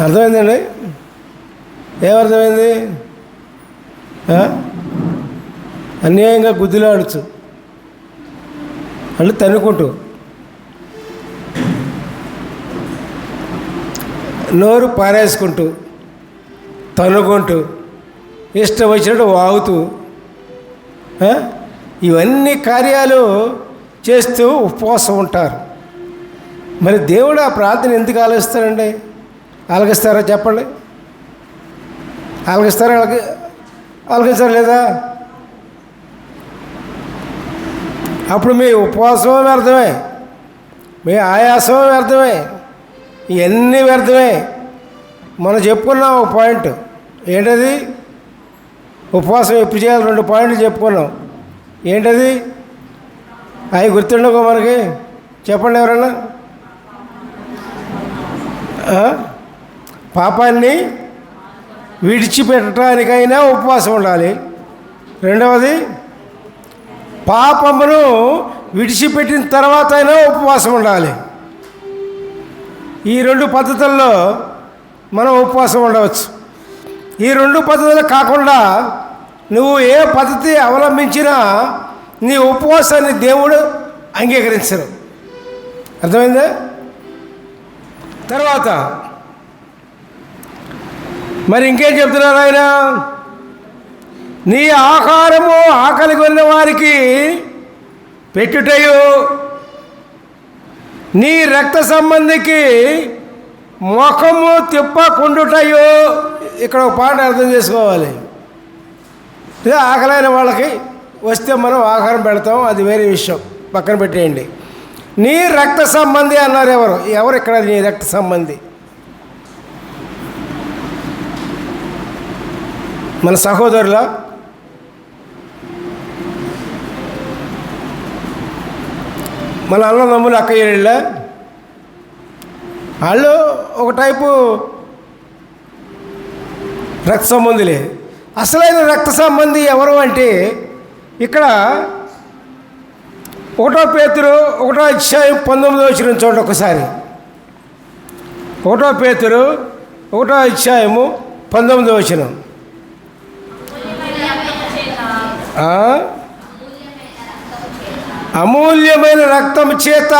అర్థమైందండి? ఏమర్థమైంది అన్యాయంగా గుద్దులాడచ్చు అంటే తన్నుకుంటూ. నోరు పారేసుకుంటూ. తన్నుకుంటూ. ఇష్టం వచ్చినట్టు వాగుతూ. ఇవన్నీ కార్యాలు చేస్తూ ఉపవాసం ఉంటారు. మరి దేవుడు ఆ ప్రార్థన ఎందుకు ఆలోచిస్తారండి ఆలకిస్తారా చెప్పండి? ఆలకిస్తారా? ఆలకి ఆలకిస్తారా లేదా? అప్పుడు మీ ఉపవాసం వ్యర్థమే మీ ఆయాసం వ్యర్థమే ఇవన్నీ వ్యర్థమే. మనం చెప్పుకున్నాం ఒక పాయింట్. ఏంటది? ఉపవాసం ఎప్పుడు చేయాలి? రెండు పాయింట్లు చెప్పుకున్నాం. ఏంటది? అవి గుర్తుండకో మనకి. చెప్పండి ఎవరన్నా? పాపాన్ని విడిచిపెట్టడానికైనా ఉపవాసం ఉండాలి. రెండవది పాపమును విడిచిపెట్టిన తర్వాత అయినా ఉపవాసం ఉండాలి. ఈ రెండు పద్ధతుల్లో మనం ఉపవాసం ఉండవచ్చు. ఈ రెండు పద్ధతులు కాకుండా నువ్వు ఏ పద్ధతి అవలంబించినా నీ ఉపవాసాన్ని దేవుడు అంగీకరించరు అర్థమైందా? తర్వాత మరి ఇంకేం చెప్తున్నారు ఆయన? నీ ఆహారము ఆకలి కొన్న వారికి పెట్టుటయు. నీ రక్త సంబంధికి ముఖము తిప్పకుండుటయు. ఇక్కడ ఒక పాట అర్థం చేసుకోవాలి. ఇదే ఆకలైన వాళ్ళకి వస్తే మనం ఆహారం పెడతాం అది వేరే విషయం. పక్కన పెట్టేయండి. నీ రక్త సంబంధి అన్నారు ఎవరు? ఎవరు ఇక్కడ నీ రక్త సంబంధి? మన సహోదరుల మన అన్నదమ్ములు అక్కయ్యళ్ళ వాళ్ళు ఒక టైపు రక్త సంబంధులే. అసలైన రక్త సంబంధి ఎవరు అంటే ఇక్కడ ఒకటో పేతురు ఒకటో అధ్యాయం పంతొమ్మిదో వచ్చిన చూడండి ఒకసారి. ఒకటో పేతురు ఒకటో అధ్యాయము పంతొమ్మిదో వచ్చిన అమూల్యమైన రక్తం చేత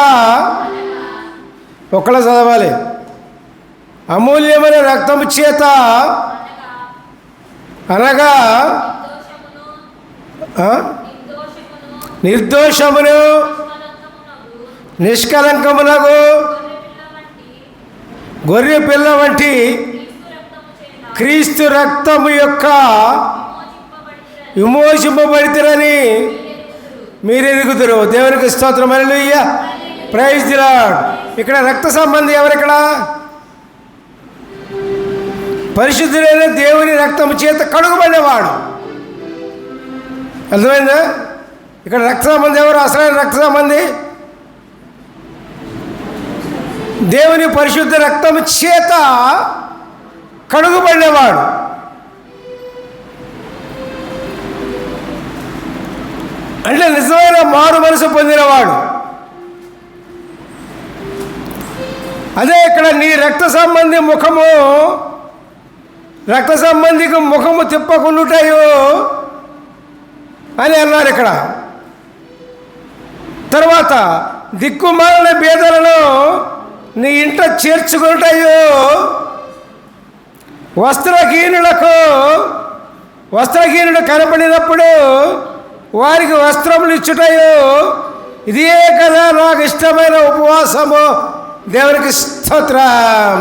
ఒకళ్ళ చదవాలి. అమూల్యమైన రక్తం చేత అనగా నిర్దోషమును నిష్కలంకమునకు గొర్రె పిల్ల వంటి క్రీస్తు రక్తము యొక్క విమోచింపబడితేరని మీరు ఎరుగుతురు దేవునికి స్తోత్రం. అయ్య ప్రైజ్ దిలాడ్ ఇక్కడ రక్త సంబంధి ఎవరిక్కడ? పరిశుద్ధులైన దేవుని రక్తం చేత కడుగుబడినవాడు. అర్థమైందా? ఇక్కడ రక్త సంబంధి ఎవరు? అసలైన రక్త సంబంధి? దేవుని పరిశుద్ధ రక్తం చేత కడుగుబడినవాడు. అంటే నిజమైన మారు మనసు పొందినవాడు. అదే ఇక్కడ నీ రక్త సంబంధి ముఖము రక్త సంబంధికి ముఖము తిప్పకుండుటాయో అని అన్నారు ఇక్కడ. తర్వాత దిక్కుమాలిన బీదలను నీ ఇంట చేర్చుకుంటాయో వస్త్రహీనులకు వస్త్రహీనుడు కనపడినప్పుడు వారికి వస్త్రములు ఇచ్చుటయో ఇదే కదా నాకు ఇష్టమైన ఉపవాసము. దేవునికి స్తోత్రం.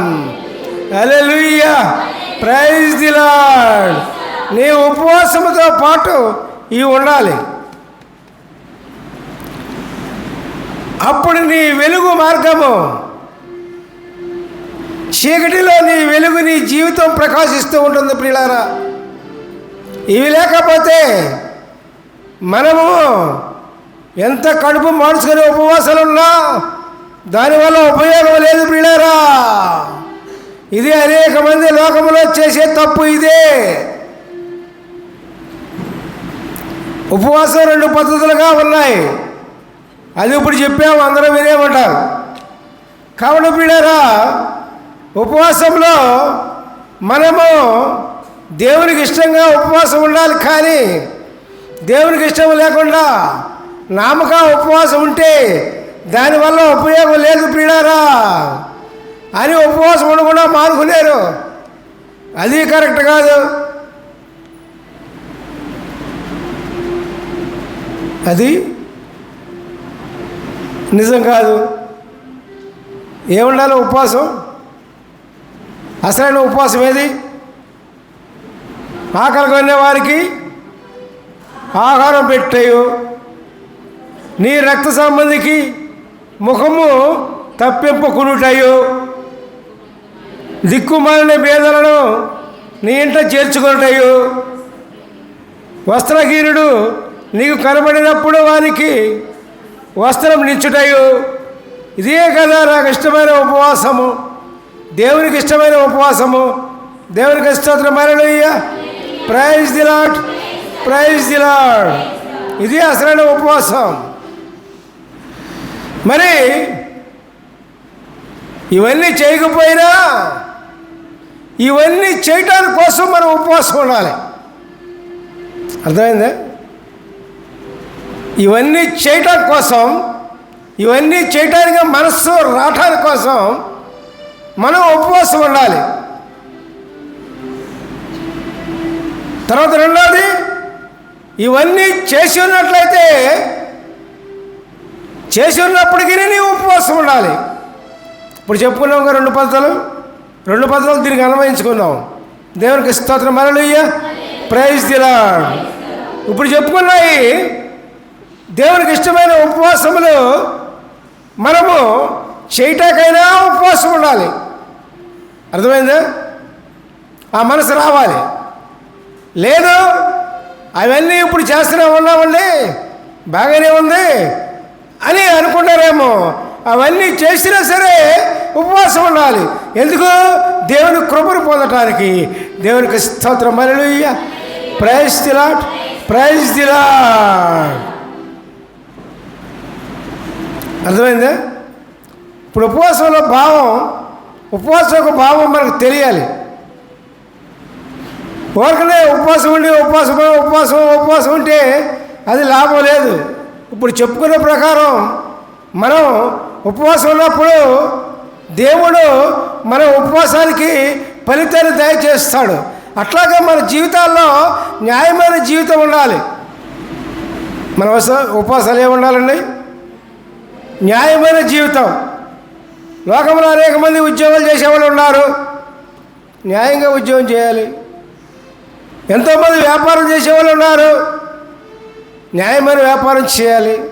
అలెలుయ్యా ప్రైజ్ ది లార్డ్ నీ ఉపవాసముతో పాటు ఇవి ఉండాలి. అప్పుడు నీ వెలుగు మార్గము. చీకటిలో నీ వెలుగు నీ జీవితం ప్రకాశిస్తూ ఉంటుంది పిల్లారా ఇవి లేకపోతే మనము ఎంత కడుపు మార్చుకునే ఉపవాసాలు ఉన్నా దానివల్ల ఉపయోగం లేదు ప్రియులారా. ఇది అనేక మంది లోకంలో చేసే తప్పు ఇదే. ఉపవాసం రెండు పద్ధతులుగా ఉన్నాయి. అది ఇప్పుడు చెప్పాము అందరూ వినేమంటారు. కాబట్టి ప్రియులారా ఉపవాసంలో మనము దేవునికి ఇష్టంగా ఉపవాసం ఉండాలి కానీ దేవునికి ఇష్టం లేకుండా నామక ఉపవాసం ఉంటే దానివల్ల ఉపయోగం లేదు ప్రియులారా. అని ఉపవాసం ఉండకుండా మానుకునేరు. అది కరెక్ట్ కాదు. అది నిజం కాదు. ఏముండాలి ఉపవాసం? అసలైన ఉపవాసం ఏది? ఆకలి కొనే వారికి ఆహారం పెట్టేయు. నీ రక్త సంబంధికి ముఖము తప్పింపుకునుటయు. దిక్కుమాలిన భేదలను నీ ఇంట చేర్చుకున్నటయు వస్త్రహీనుడు నీకు కనబడినప్పుడు వారికి వస్త్రం నిచ్చుటయు. ఇదే కదా నాకు ఇష్టమైన ఉపవాసము. దేవునికి ఇష్టమైన ఉపవాసము. దేవునికి ఇష్టమైన praise the Lord praise the Lord ఇది అసలైన ఉపవాసం. మరి ఇవన్నీ చేయకపోయినా ఇవన్నీ చేయటానికి కోసం మనం ఉపవాసం ఉండాలి. అర్థమైందా? ఇవన్నీ చేయటం కోసం ఇవన్నీ చేయటానికి మనస్సు రావటానికి కోసం మనం ఉపవాసం ఉండాలి. తర్వాత రెండోది ఇవన్నీ చేసి ఉన్నట్లయితే చేసి ఉన్నప్పటికీ నీవు ఉపవాసం ఉండాలి. ఇప్పుడు చెప్పుకున్నాం రెండు పద్ధతులు. రెండు పద్ధతులు దీనికి అన్వయించుకున్నాం. దేవునికి స్తోత్రం. మరలుయ్య ప్రైజ్ దిలా ఇప్పుడు చెప్పుకున్నాయి దేవునికి ఇష్టమైన ఉపవాసములు మనము చేయటాకైనా ఉపవాసం ఉండాలి. అర్థమైందా? ఆ మనసు రావాలి. లేదు అవన్నీ ఇప్పుడు చేస్తూనే ఉన్నామండి బాగానే ఉంది అని అనుకుంటారేమో అవన్నీ చేసినా సరే ఉపవాసం ఉండాలి. ఎందుకు? దేవుని కృపను పొందటానికి. దేవునికి స్తోత్రం. మరలు ప్రైజ్ దిలాట్ ప్రైజ్ దిలాట్ అర్థమైందా? ఇప్పుడు ఉపవాసంలో భావం ఉపవాసం యొక్క భావం మనకు తెలియాలి. ఊరకనే ఉపవాసం ఉండి ఉపవాసం ఉపవాసం ఉపవాసం ఉంటే అది లాభం లేదు. ఇప్పుడు చెప్పుకునే ప్రకారం మనం ఉపవాసం ఉన్నప్పుడు దేవుడు మన ఉపవాసానికి ఫలితాన్ని దయచేస్తాడు అట్లాగే మన జీవితాల్లో న్యాయమైన జీవితం ఉండాలి. మన ఉపవాసాలు ఏమి ఉండాలండి? న్యాయమైన జీవితం. లోకంలో అనేక మంది ఉద్యోగాలు చేసేవాళ్ళు ఉన్నారు. న్యాయంగా ఉద్యోగం చేయాలి. ఎంతోమంది వ్యాపారం చేసేవాళ్ళు ఉన్నారు. న్యాయమైన వ్యాపారం చేయాలి.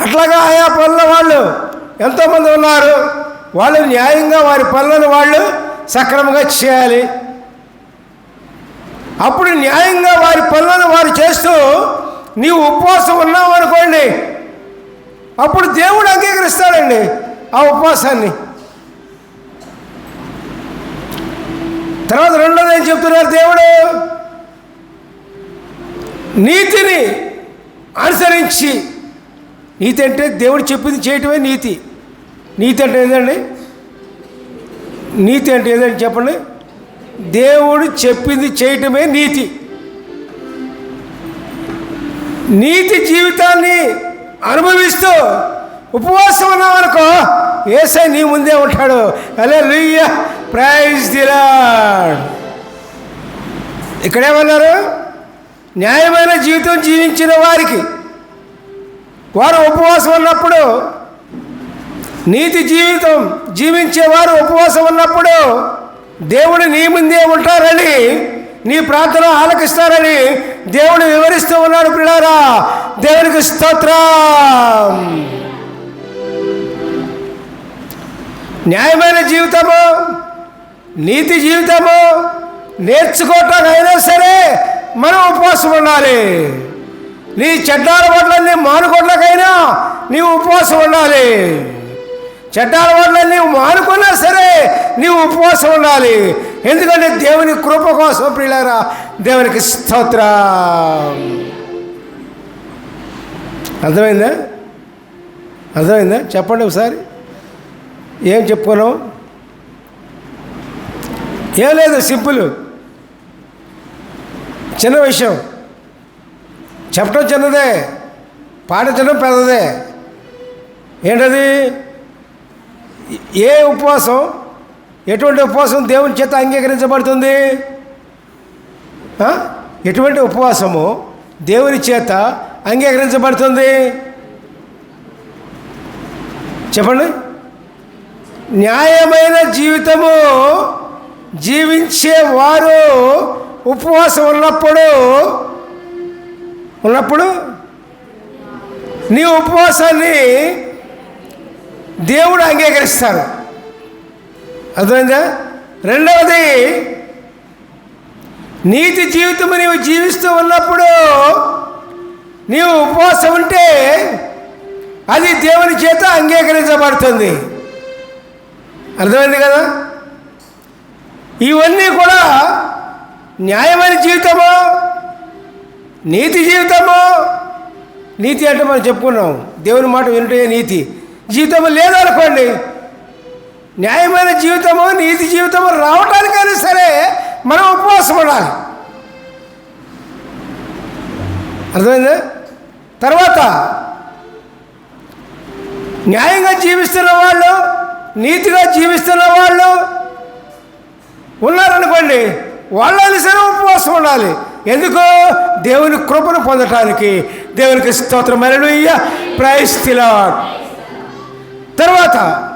అట్లాగా ఆయా పనుల వాళ్ళు ఎంతోమంది ఉన్నారు. వాళ్ళు న్యాయంగా వారి పనులను వాళ్ళు సక్రమంగా చేయాలి. అప్పుడు న్యాయంగా వారి పనులను వారు చేస్తూ నీవు ఉపవాసం ఉన్నావు అనుకోండి అప్పుడు దేవుడు అంగీకరిస్తాడండి ఆ ఉపవాసాన్ని. తర్వాత రెండోది ఏం చెప్తున్నారు దేవుడు? నీతిని అనుసరించి నీతి అంటే దేవుడు చెప్పింది చేయటమే నీతి. నీతి అంటే ఏదండి? నీతి అంటే ఏదండి చెప్పండి? దేవుడు చెప్పింది చేయటమే నీతి. నీతి జీవితాన్ని అనుభవిస్తూ ఉపవాసం ఉన్నామనుకో ఏసై నీ ముందే ఉంటాడు. అలే లుయ్య ప్రైజ్ దిలాడ్ ఇక్కడేమన్నారు? న్యాయమైన జీవితం జీవించిన వారికి. వారు ఉపవాసం ఉన్నప్పుడు నీతి జీవితం జీవించేవారు ఉపవాసం ఉన్నప్పుడు దేవుడు నీ ముందే ఉంటారని నీ ప్రార్థన ఆలకిస్తారని దేవుడు వివరిస్తూ ఉన్నాడు పిల్లారా. దేవునికి స్తోత్రం. న్యాయమైన జీవితము నీతి జీవితము నేర్చుకోవటానికి అయినా సరే మనం ఉపవాసం ఉండాలి. నీ చెడ్డాల వడ్లన్నీ మానుకోవట్లకైనా నీవు ఉపవాసం ఉండాలి. చెడ్డాల వడ్ల మానుకున్నా సరే నీవు ఉపవాసం ఉండాలి. ఎందుకంటే దేవుని కృప కోసం ప్రియులారా దేవునికి స్తోత్ర. అర్థమైందా? అర్థమైందా? చెప్పండి ఒకసారి. ఏం చెప్పుకున్నాం ఏం లేదు సింపుల్. చిన్న విషయం. చెప్పడం చిన్నదే పాటించడం పెద్దదే. ఏంటది? ఏ ఉపవాసం ఎటువంటి ఉపవాసం దేవుని చేత అంగీకరించబడుతుంది? ఎటువంటి ఉపవాసము దేవుని చేత అంగీకరించబడుతుంది? చెప్పండి. న్యాయమైన జీవితము జీవించేవారు ఉపవాసం ఉన్నప్పుడు ఉన్నప్పుడు నీ ఉపవాసాన్ని దేవుడు అంగీకరిస్తారు. అర్థమైందా? రెండవది నీతి జీవితం నీవు జీవిస్తూ ఉన్నప్పుడు నీవు ఉపవాసం ఉంటే అది దేవుని చేత అంగీకరించబడుతుంది. అర్థమైంది కదా? ఇవన్నీ కూడా న్యాయమైన జీవితము? నీతి జీవితము? నీతి అంటే మనం చెప్పుకున్నాం. దేవుని మాట వినటే నీతి. జీవితము లేదనుకోండి న్యాయమైన జీవితము నీతి జీవితము రావటానికైనా సరే మనం ఉపవాసం ఉండాలి. అర్థమైందా? తర్వాత న్యాయంగా జీవిస్తున్న వాళ్ళు నీతిగా జీవిస్తున్న వాళ్ళు ఉన్నారనుకోండి వాళ్ళని సరే ఉపవాసం ఉండాలి. ఎందుకు? దేవుని కృపను పొందటానికి. దేవునికి స్తోత్రం. అలలుయ్య తర్వాత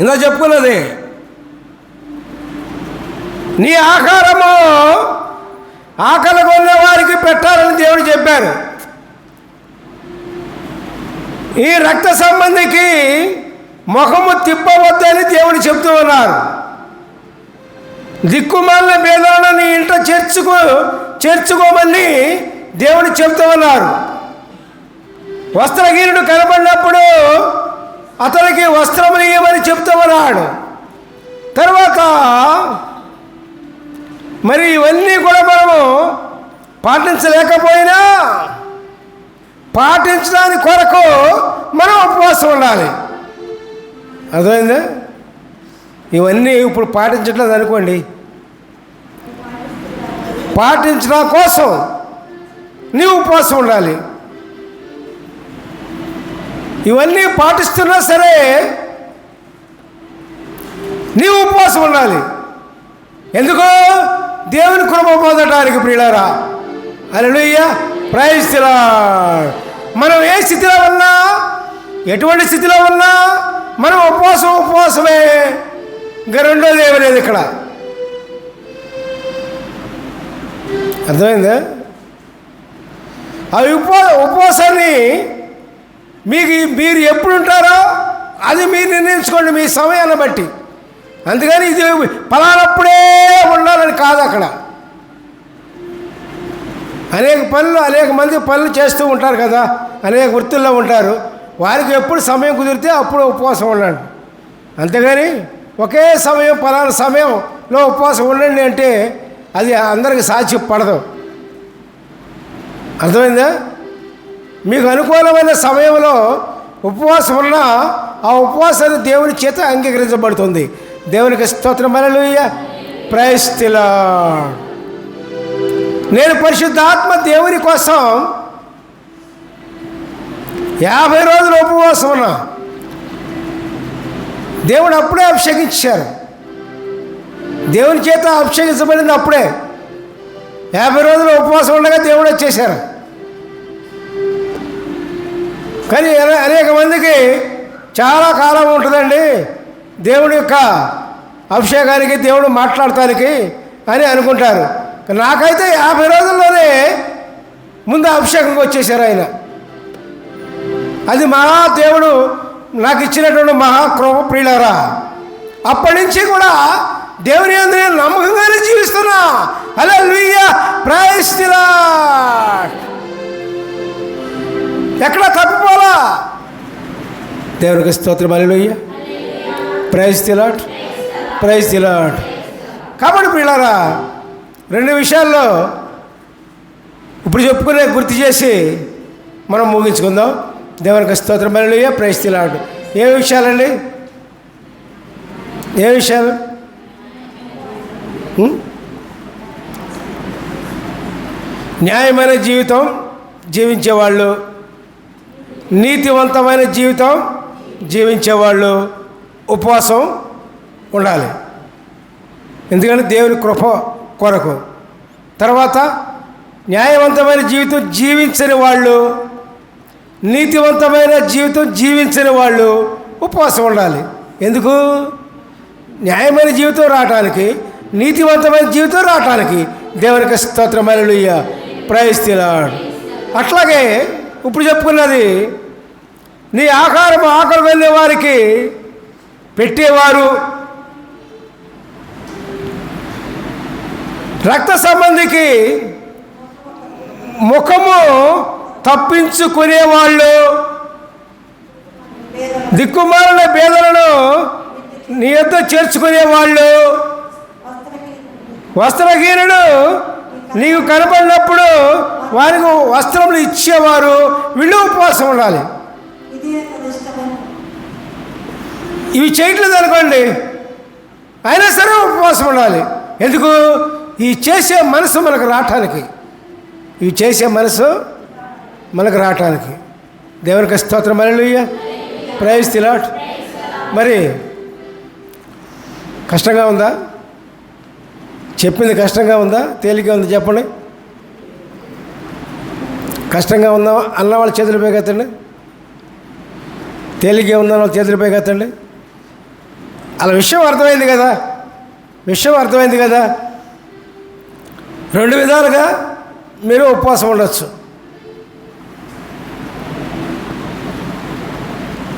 ఇందా చెప్పుకున్నది నీ ఆహారము ఆకలి కొన్న వారికి పెట్టాలని దేవుడు చెప్పారు ఈ రక్త సంబంధికి ముఖము తిప్పవద్దని దేవుడు చెప్తూ ఉన్నారు. దిక్కుమాలిన భేదాలను నీ ఇంట చేర్చుకో చేర్చుకోమని దేవుడు చెప్తూ ఉన్నారు. వస్త్రహీనుడు కనబడినప్పుడు అతనికి వస్త్రములు ఇవ్వమని చెప్తూ ఉన్నాడు. తర్వాత మరి ఇవన్నీ కూడా మనము పాటించలేకపోయినా పాటించడానికి కొరకు మనం ఉపవాసం ఉండాలి. అర్థమైందా? ఇవన్నీ ఇప్పుడు పాటించట్లేదు అనుకోండి. పాటించడం కోసం నీవు ఉపవాసం ఉండాలి. ఇవన్నీ పాటిస్తున్నా సరే నీవు ఉపవాసం ఉండాలి. ఎందుకో దేవుని కృప పొందడానికి ప్రియులారా. అలలుయ్య ప్రయత్నిస్తున్నా మనం ఏ స్థితిలో ఉన్నా ఎటువంటి స్థితిలో ఉన్నా మనం ఉపవాసం ఉపవాసమే. ఇంకా రెండోది ఏమీ లేదు ఇక్కడ. అర్థమైందా? ఆ ఉప ఉపవాసాన్ని మీకు మీరు ఎప్పుడు ఉంటారో అది మీరు నిర్ణయించుకోండి మీ సమయాన్ని బట్టి. అందుకని ఇది పలానప్పుడే ఉండాలని కాదు అక్కడ. అనేక పనులు అనేక మంది పనులు చేస్తూ ఉంటారు కదా అనేక వృత్తుల్లో ఉంటారు. వారికి ఎప్పుడు సమయం కుదిరితే అప్పుడు ఉపవాసం ఉండండి. అంతేగాని ఒకే సమయం పలానా సమయంలో ఉపవాసం ఉండండి అంటే అది అందరికి సాధ్యం పడదు. అర్థమైందా? మీకు అనుకూలమైన సమయంలో ఉపవాసం ఉన్నా ఆ ఉపవాసాన్ని దేవుని చేత అంగీకరించబడుతుంది. దేవునికి స్తోత్రం. మరలుయ్య ప్రయస్తిలా నేను పరిశుద్ధాత్మ దేవుని కోసం యాభై రోజులు ఉపవాసం ఉన్నా. దేవుడు అప్పుడే అభిషేకించారు. దేవుని చేత అభిషేకించబడింది అప్పుడే. యాభై రోజులు ఉపవాసం ఉండగా దేవుడు వచ్చేసారు కానీ అనేక మందికి చాలా కాలం ఉంటుందండి దేవుడి యొక్క అభిషేకానికి దేవుడు మాట్లాడటానికి అని అనుకుంటారు. నాకైతే యాభై రోజుల్లోనే ముందు అభిషేకంకి వచ్చేసారు ఆయన. అది మహా దేవుడు నాకు ఇచ్చినటువంటి మహాకృప ప్రియులరా అప్పటి నుంచి కూడా దేవుని అందు నేను నమ్మకంగానే జీవిస్తున్నా. అలా లుయ్య ప్రాయస్తిలా ఎక్కడ తప్పిపోలా దేవునికి స్తోత్రం అలెలుయ్య ప్రైజ్ తిలాట్ ప్రైజ్ తిలాట్ కాబట్టి పిల్లరా రెండు విషయాల్లో ఇప్పుడు చెప్పుకునే గుర్తు చేసి మనం ముగించుకుందాం. దేవునికి స్తోత్రం. అలెలుయ్య ప్రైజ్ ఏ విషయాలండి? ఏ విషయాలు న్యాయమైన జీవితం జీవించేవాళ్ళు నీతివంతమైన జీవితం జీవించేవాళ్ళు ఉపవాసం ఉండాలి. ఎందుకంటే దేవుని కృప కొరకు. తర్వాత న్యాయవంతమైన జీవితం జీవించని వాళ్ళు నీతివంతమైన జీవితం జీవించని వాళ్ళు ఉపవాసం ఉండాలి. ఎందుకు? న్యాయమైన జీవితం రావటానికి నీతివంతమైన జీవితం రావటానికి దేవునికి స్తోత్రమైన ప్రయస్తిలాడు అట్లాగే ఇప్పుడు చెప్పుకున్నది నీ ఆహారం ఆకలి వెళ్ళే వారికి పెట్టేవారు రక్త సంబంధికి ముఖము తప్పించుకునేవాళ్ళు. దిక్కుమాలిన పేదలను నీ యొద్ద చేర్చుకునేవాళ్ళు. వస్త్రహీనుడు నీకు కనపడినప్పుడు వారికి వస్త్రములు ఇచ్చేవారు. వీళ్ళు ఉపవాసం ఉండాలి. ఇవి చేయట్లేదు అనుకోండి. అయినా సరే ఉపవాసం ఉండాలి. ఎందుకు? ఈ చేసే మనసు మనకు రావటానికి. ఇవి చేసే మనసు మనకు రావటానికి. దేవునికి స్తోత్రం అలలుయ్య ప్రైజ్ తిలాట్ మరి కష్టంగా ఉందా? చెప్పింది కష్టంగా ఉందా? తేలిక ఉంది చెప్పండి. కష్టంగా ఉందా అన్న వాళ్ళ చేతులు పైకెత్తండి. తేలిక ఉందా వాళ్ళ చేతులు పైకెత్తండి. అలా విషయం అర్థమైంది కదా. విషయం అర్థమైంది కదా. రెండు విధాలుగా మీరు ఉపవాసం ఉండొచ్చు.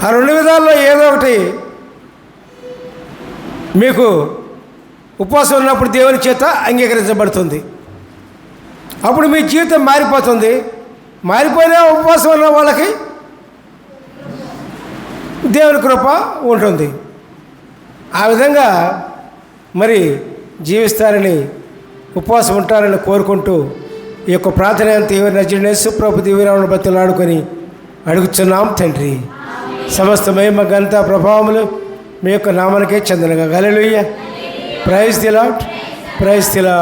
ఆ రెండు విధాల్లో ఏదో ఒకటి మీకు ఉపవాసం ఉన్నప్పుడు దేవుని చేత అంగీకరించబడుతుంది. అప్పుడు మీ జీవితం మారిపోతుంది. మారిపోయిన ఉపవాసం ఉన్న వాళ్ళకి దేవుని కృప ఉంటుంది. ఆ విధంగా మరి జీవిస్తారని ఉపవాసం ఉంటారని కోరుకుంటూ ఈ యొక్క ప్రార్థన అంతా ఎవరి నచ్చినేసు ప్రభు దీవరావుని బతులు ఆడుకొని అడుగుతున్నాం తండ్రి. సమస్త మహిమ గంత ప్రభావములు మీ యొక్క నామానికే చెందనగా. గలలుయ్య ప్రైజ్ తిలాట్ ప్రైజ్ తిలా